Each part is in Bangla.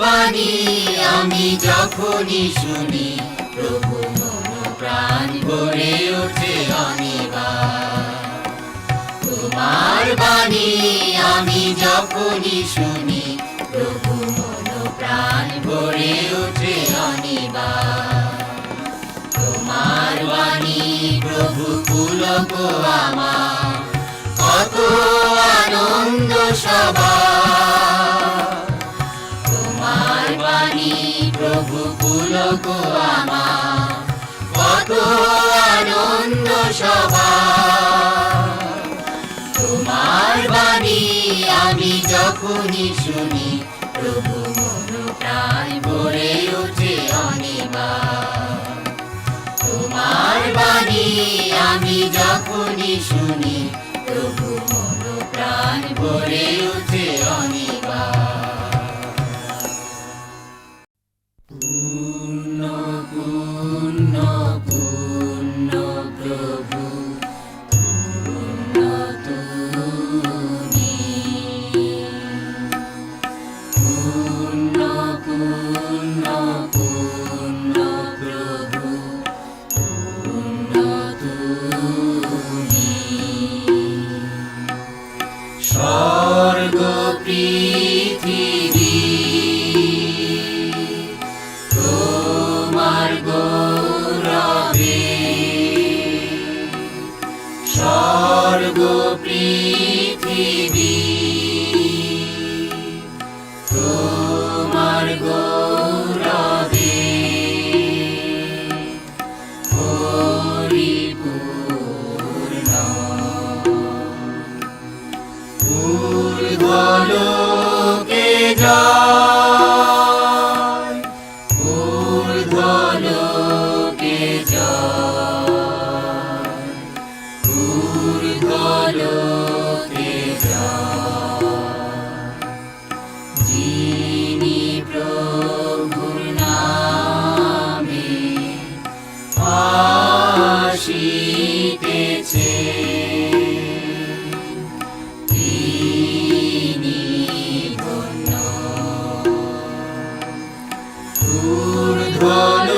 বাণী, আমি যখনই শুনি, প্রভু মন প্রাণ ভরে ওঠে অনিবার। তোমার বাণী, আমি যখনই শুনি, প্রভু মন প্রাণ ভরে ওঠে অনিবার। তোমার বাণী, প্রভু পুলক আমার, কত আনন্দ সবার। প্রভু পুলক আমার কত আনন্দ সবার তোমার বাণী আমি যখনই শুনি, প্রভু মন প্রাণ ভরে ওঠে অনিবার তোমার বাণী আমি যখনই শুনি, প্রভু মন প্রাণ ভরে ওঠে পৃথিবী তোমার আসিতেছে তিনি ধন্য। ঊর্ধ্বলোকে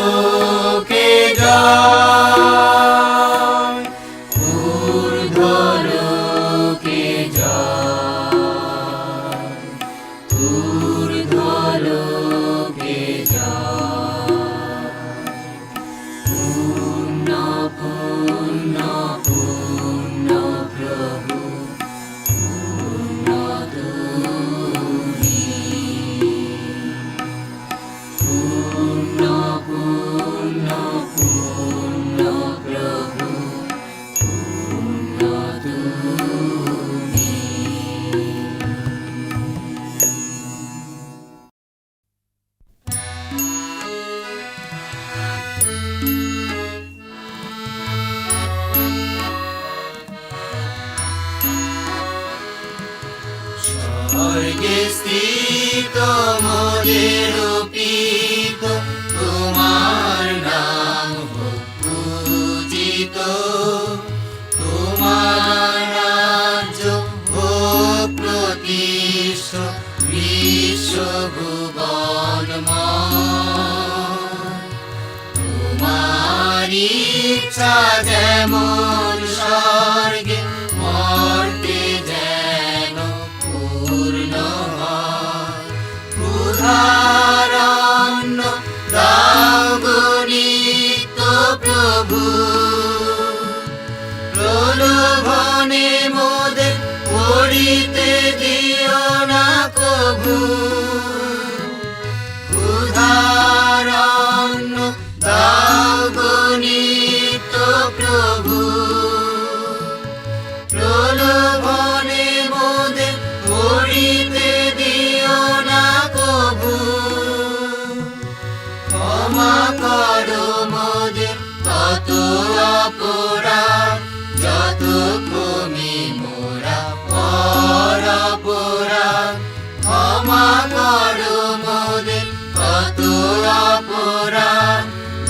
যায় স্বর্গে স্থিত মোদের পিত তোমার নাম পূজিত, তোমার রাজ্য হোক প্রতিষ্ঠ বিশ্বভুবন তোমার ইচ্ছা যেমন স্বর্গে প্রলোভনে মোদের পড়িতে দিও না কভু অপরা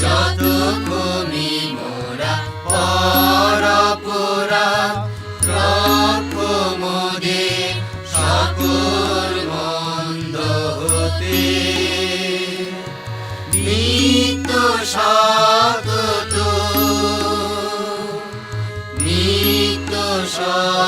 যত কমি মোরা পরপরা রক্ষ মোদের সকল মন্দ হতে। নিত্য সতত নিত্য সত